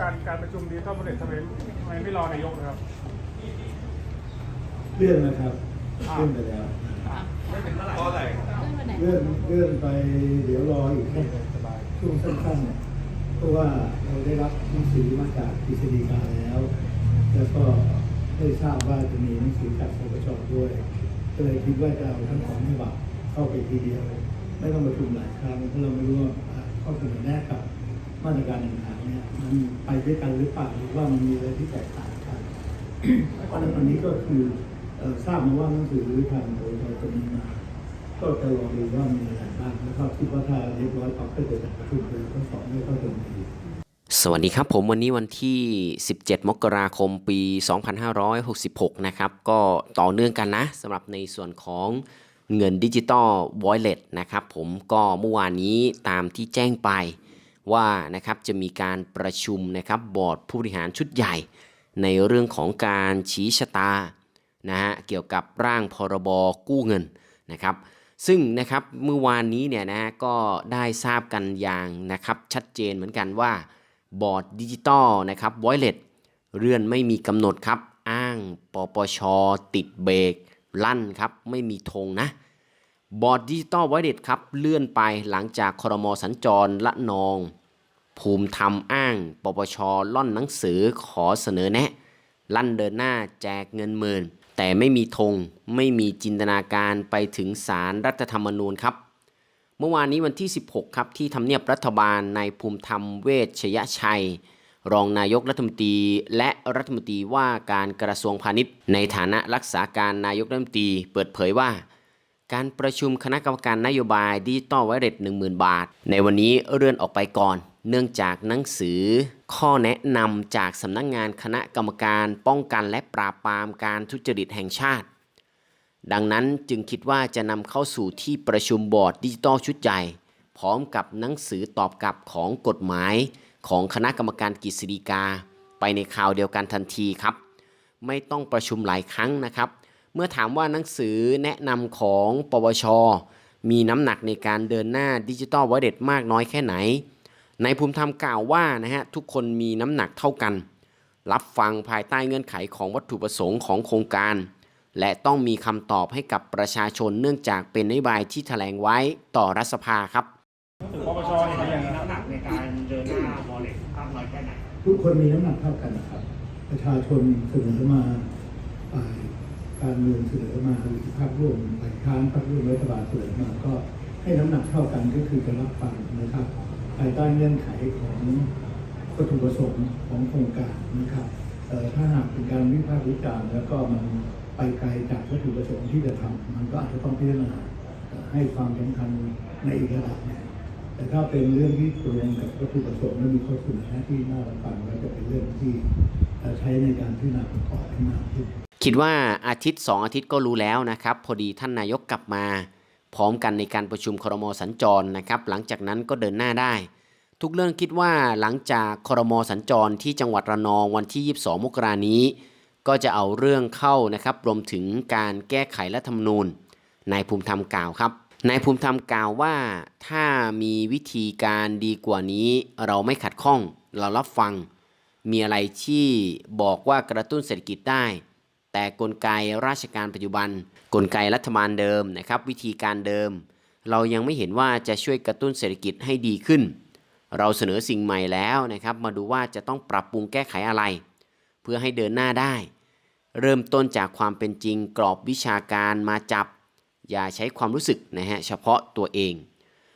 การการประชุมดีเท่าประเด็นทำไมทำไมไม่รอนายกนะครับ เลื่อนนะครับเลื่อนไปแล้ว เพราะอะไรเลื่อนเลื่อนไปเดี๋ยวรออีกแค่ช่วงสั้นๆเนี่ยเพราะว่าเราได้รับหนังสือมาจากกฤษฎีกาแล้ว แล้วก็ได้ทราบว่าจะมีหนังสือจากปปชด้วยก็เลยคิดว่าจะเอาทั้งสองฉบับเข้าไปทีเดียว ไม่ต้องประชุมหลายครั้งเพราะเราไม่รู้ว่าข้อเสนอแนะกับ มาตรการต่างๆเนี่ยมันไปด้วยกันหรือเปล่าหรือว่ามันมีอะไรที่แตกต่างกันเพราะฉะนั้นวันนี้ก็คือทราบมาว่าหนังสือทางโดยเราจะมีมาก็จะลองดูว่ามีอะไรบ้างแล้วก็คิดว่าถ้าเรียบร้อยปั๊บก็จะจัดประชุมเลยทั้งสองไม่ก็จะมีสวัสดีครับผมวันนี้วันที่ 17 มกราคมปี 2566 นะครับ ก็ต่อเนื่องกันนะสำหรับในส่วนของเงินดิจิตอล Wallet นะครับผมก็เมื่อวานนี้ตามที่แจ้งไป ว่านะครับจะมีการประชุมนะครับบอร์ดผู้บริหารชุดใหญ่ ในเรื่องของการชี้ชะตานะฮะเกี่ยวกับร่างพรบกู้เงินนะครับ ซึ่งนะครับเมื่อวานนี้เนี่ยนะก็ได้ทราบกันอย่างนะครับชัดเจนเหมือนกันว่าบอร์ดดิจิตอลนะครับ Wallet เลื่อนไม่มีกำหนดครับ อ้างปปชติดเบรกลั่นครับ ไม่มีธงนะ บอร์ดดิจิตอล Wallet ครับ เลื่อนไปหลังจากครมสัญจรละนอง ภูมิธรรมอ้าง ปปชล่อนหนังสือขอเสนอแนะ ลั่นเดินหน้าแจกเงินหมื่น แต่ไม่มีธงไม่มีจินตนาการไปถึงสารรัฐธรรมนูญครับ เมื่อวานนี้วันที่ 16 ครับ ที่ทำเนียบรัฐบาลนายภูมิธรรมเวชยชัย รองนายกรัฐมนตรีและรัฐมนตรีว่าการกระทรวงพาณิชย์ ในฐานะรักษาการนายกรัฐมนตรีเปิดเผยว่า การประชุมคณะกรรมการนโยบายดิจิตอลไวเรต10,000 บาท ในวันนี้เลื่อนออกไปก่อน เนื่องจากหนังสือ ข้อแนะนำจากสำนักงงานคณะกรรมการป้องกันและปราบปรามการทุจริตแห่งชาติ ดังนั้นจึงคิดว่าจะนำเข้าสู่ที่ประชุมบอร์ดดิจิตอลชุดใหญ่ พร้อมกับหนังสือตอบกลับของกฎหมาย ของคณะกรรมการกฤษฎีกา ไปในคราวเดียวกันทันทีครับ ไม่ต้องประชุมหลายครั้งนะครับ เมื่อถามว่าหนังสือแนะนำของปวช มีน้ำหนักในการเดินหน้าดิจิตอลวอลเล็ตมากน้อยแค่ไหน ในภูมิธรรมกล่าวว่านะฮะทุกคนมีน้ำหนักเท่ากัน รับฟังภายใต้เงื่อนไขของวัตถุประสงค์ของโครงการ และต้องมีคำตอบให้กับประชาชนเนื่องจากเป็นนโยบายที่แถลงไว้ต่อรัฐสภาครับถึงปปชอย่างนี้อย่างนั้นน้ำหนักในการเดินหน้าวอลเล็ตมากน้อยแค่ไหนทุกคนมีน้ำหนักเท่ากันนะครับ ประชาชนเสนอมาฝ่าย การเมืองเสนอมาหรือภาคร่วมฝ่ายค้านภาคร่วมรัฐบาลเสนอมาก็ให้น้ำหนักเท่ากันก็คือจะรับฟังนะครับภายใต้เงื่อนไขของวัตถุประสงค์ของโครงการนะครับถ้าหากเป็นการวิพากษ์วิจารณ์แล้วก็มันไปไกลจากวัตถุประสงค์ที่จะทำมันก็อาจจะต้องพิจารณาให้ความสำคัญในอีกระดับหนึ่งแต่ถ้าเป็นเรื่องที่ตรงกับวัตถุประสงค์และมีข้อเสนอที่น่ารับฟังก็จะเป็นเรื่องที่ใช้ในการพิจารณาประกอบขึ้นมาขึ้น คิดว่าอาทิตย์ 2 อาทิตย์ก็รู้แล้วนะครับ พอดีท่านนายกกลับมา พร้อมกันในการประชุมครมสัญจรนะครับ หลังจากนั้นก็เดินหน้าได้ ทุกเรื่องคิดว่าหลังจากครมสัญจรที่จังหวัดระนองวันที่ 22 มกรานี้ ก็จะเอาเรื่องเข้านะครับรวมถึงการแก้ไขรัฐธรรมนูญนายภูมิธรรมกล่าวครับนายภูมิธรรมกล่าวว่าถ้ามีวิธีการดีกว่านี้เราไม่ขัดข้อง เรารับฟัง มีอะไรที่บอกว่ากระตุ้นเศรษฐกิจได้ แต่กลไกราชการปัจจุบัน กลไกรัฐบาลเดิมนะครับวิธีการเดิม เรายังไม่เห็นว่าจะช่วยกระตุ้นเศรษฐกิจให้ดีขึ้น เราเสนอสิ่งใหม่แล้วนะครับ มาดูว่าจะต้องปรับปรุงแก้ไขอะไร เพื่อให้เดินหน้าได้ เริ่มต้นจากความเป็นจริงกรอบวิชาการมาจับ อย่าใช้ความรู้สึกนะฮะเฉพาะตัวเอง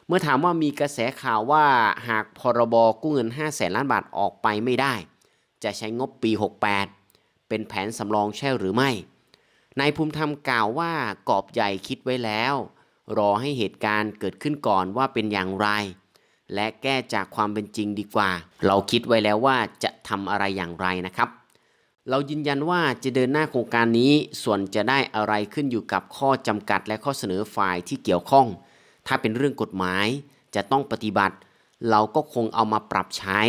เมื่อถามว่ามีกระแสข่าวว่าหากพรบกู้เงิน5 0 0แสนล้านบาทออกไปไม่ได้ จะใช้งบปี 68 เป็นแผนสำรองใช่หรือไม่นายภูมิธรรมกล่าวว่ากรอบใหญ่คิดไว้แล้ว รอให้เหตุการณ์เกิดขึ้นก่อนว่าเป็นอย่างไร และแก้จากความเป็นจริงดีกว่า เราคิดไว้แล้วว่าจะทำอะไรอย่างไรนะครับ เรายืนยันว่าจะเดินหน้าโครงการนี้ส่วนจะได้อะไรขึ้นอยู่กับข้อจำกัดและข้อเสนอฝ่ายที่เกี่ยวข้อง ถ้าเป็นเรื่องกฎหมายจะต้องปฏิบัติ เราก็คงเอามาปรับใช้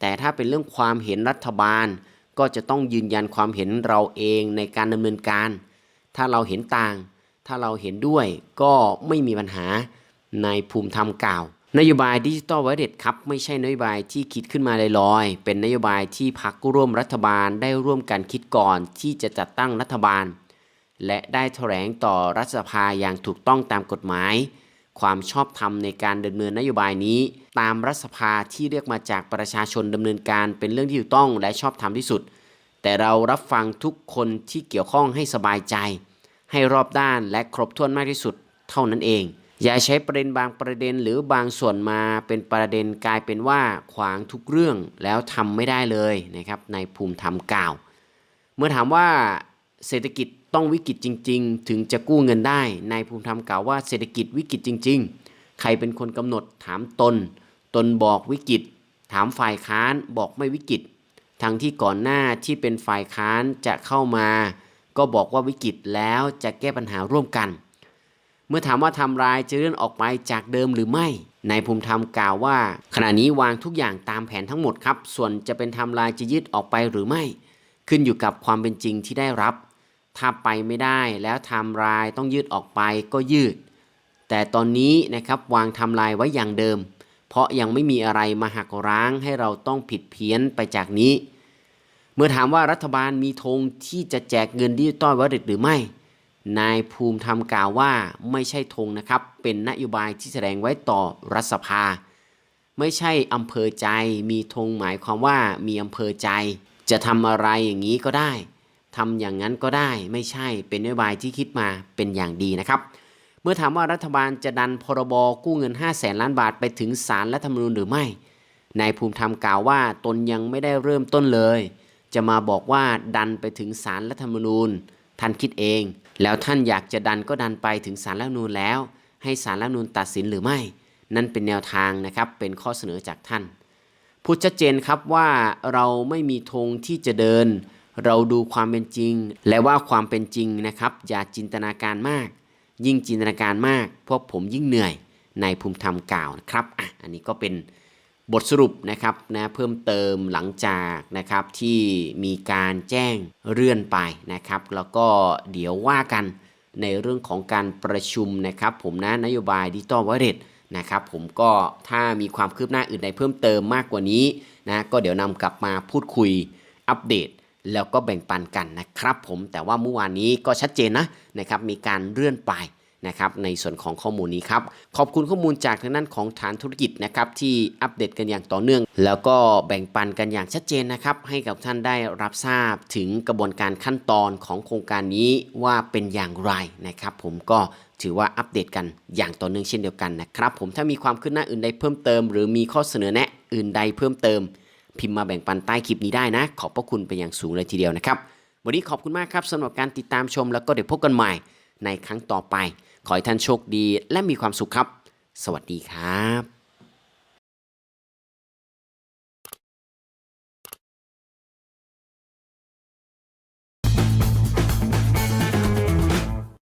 แต่ถ้าเป็นเรื่องความเห็นรัฐบาล ก็จะต้องยืนยันความเห็นเราเองในการดำเนินการ ถ้าเราเห็นต่าง ถ้าเราเห็นด้วยก็ไม่มีปัญหาในภูมิธรรมกล่าว นโยบายดิจิ t a ล w a l l e t ครับ ไม่ใช่นโยบายที่คิดขึ้นมาลอยๆ เป็นนโยบายที่พักร่วมรัฐบาลได้ร่วมกันคิดก่อนที่จะจัดตั้งรัฐบาล และได้แถลงต่อรัฐสภาอย่างถูกต้องตามกฎหมาย ความชอบธรรมในการดำเนินนโยบายนี้ ตามรัฐสภาที่เรียกมาจากประชาชนดำเนินการเป็นเรื่องที่ถูกต้องและชอบธรรมที่สุด แต่เรารับฟังทุกคนที่เกี่ยวข้องให้สบายใจ ให้รอบด้านและครบถ้วนมากที่สุด เท่านั้นเอง อย่าใช้ประเด็นบางประเด็นหรือบางส่วนมาเป็นประเด็นกลายเป็นว่าขวางทุกเรื่องแล้วทำไม่ได้เลยนะครับในภูมิธรรมกล่าว เมื่อถามว่าเศรษฐกิจ ต้องวิกฤตจริง ๆ ถึงจะกู้เงินได้ในภูมิธรรมกล่าวว่าเศรษฐกิจวิกฤตจริง ๆ ใครเป็นคนกำหนดถามตน ตนบอกวิกฤต ถามฝ่ายค้านบอกไม่วิกฤต ทั้งที่ก่อนหน้าที่เป็นฝ่ายค้านจะเข้ามา ก็บอกว่าวิกฤตแล้วจะแก้ปัญหาร่วมกัน เมื่อถามว่าทำลายจะเลื่อนออกไปจากเดิมหรือไม่นายภูมิธรรมกล่าวว่า ขณะนี้วางทุกอย่างตามแผนทั้งหมดครับ ส่วนจะเป็นทำลายจะยืดออกไปหรือไม่ ขึ้นอยู่กับความเป็นจริงที่ได้รับ ถ้าไปไม่ได้แล้วไทำลายต้องยืดออกไปก็ยืด แต่ตอนนี้นะครับวางไทำลายไว้อย่างเดิม เพราะยังไม่มีอะไรมาหักร้างให้เราต้องผิดเพี้ยนไปจากนี้ เมื่อถามว่ารัฐบาลมีธงที่จะแจกเงินดิจิตอลวอลเล็ตหรือไม่ นายภูมิธรรมกล่าวว่าไม่ใช่ธงนะครับ เป็นนโยบายที่แสดงไว้ต่อรัฐสภา ไม่ใช่อำเภอใจ มีธงหมายความว่ามีอำเภอใจ จะทำอะไรอย่างนี้ก็ได้ ทำอย่างนั้นก็ได้ไม่ใช่เป็นนโยบายที่คิดมาเป็นอย่างดีนะครับ เมื่อถามว่ารัฐบาลจะดันพรบกู้เงิน 5 0 0แสนล้านบาทไปถึงศาลรัฐธรรมนูญหรือไม่นายภูมิธรรมกล่าวว่าตนยังไม่ได้เริ่มต้นเลย จะมาบอกว่าดันไปถึงศาลรัฐธรรมนูญท่านคิดเอง แล้วท่านอยากจะดันก็ดันไปถึงศาลรัฐธรรมนูญแล้ว ให้ศาลรัฐธรรมนูญตัดสินหรือไม่ นั่นเป็นแนวทางนะครับเป็นข้อเสนอจากท่านพูดชัดเจนครับว่าเราไม่มีธงที่จะเดิน เราดูความเป็นจริง และว่าความเป็นจริงนะครับ อย่าจินตนาการมาก ยิ่งจินตนาการมาก พวกผมยิ่งเหนื่อยในภูมิธรรมกล่าวนะครับอะอันนี้ก็เป็นบทสรุปนะครับนะเพิ่มเติมหลังจากนะครับที่มีการแจ้งเลื่อนไปนะครับ แล้วก็เดี๋ยวว่ากันในเรื่องของการประชุมนะครับ ผมนะนโยบายดิจิตอลวอลเล็ตนะครับ ผมก็ถ้ามีความคืบหน้าอื่นใดเพิ่มเติมมากกว่านี้นะก็เดี๋ยวนำกลับมาพูดคุยอัปเดต แล้วก็แบ่งปันกันนะครับผมแต่ว่าเมื่อวานนี้ก็ชัดเจนนะนะครับมีการเลื่อนไปนะครับในส่วนของข้อมูลนี้ครับ ขอบคุณข้อมูลจากทางด้านของฐานธุรกิจนะครับที่อัปเดตกันอย่างต่อเนื่อง แล้วก็แบ่งปันกันอย่างชัดเจนนะครับ ให้กับท่านได้รับทราบถึงกระบวนการขั้นตอนของโครงการนี้ว่าเป็นอย่างไรนะครับ ผมก็ถือว่าอัปเดตกันอย่างต่อเนื่องเช่นเดียวกันนะครับ ผมถ้ามีความคืบหน้าอื่นใดเพิ่มเติม หรือมีข้อเสนอแนะอื่นใดเพิ่มเติม พิมพ์มาแบ่งปันใต้คลิปนี้ได้นะ ขอบพระคุณเป็นอย่างสูงเลยทีเดียวนะครับ วันนี้ขอบคุณมากครับสำหรับการติดตามชมแล้วก็เดี๋ยวพบกันใหม่ในครั้งต่อไป ขอให้ท่านโชคดีและมีความสุขครับ สวัสดีครับ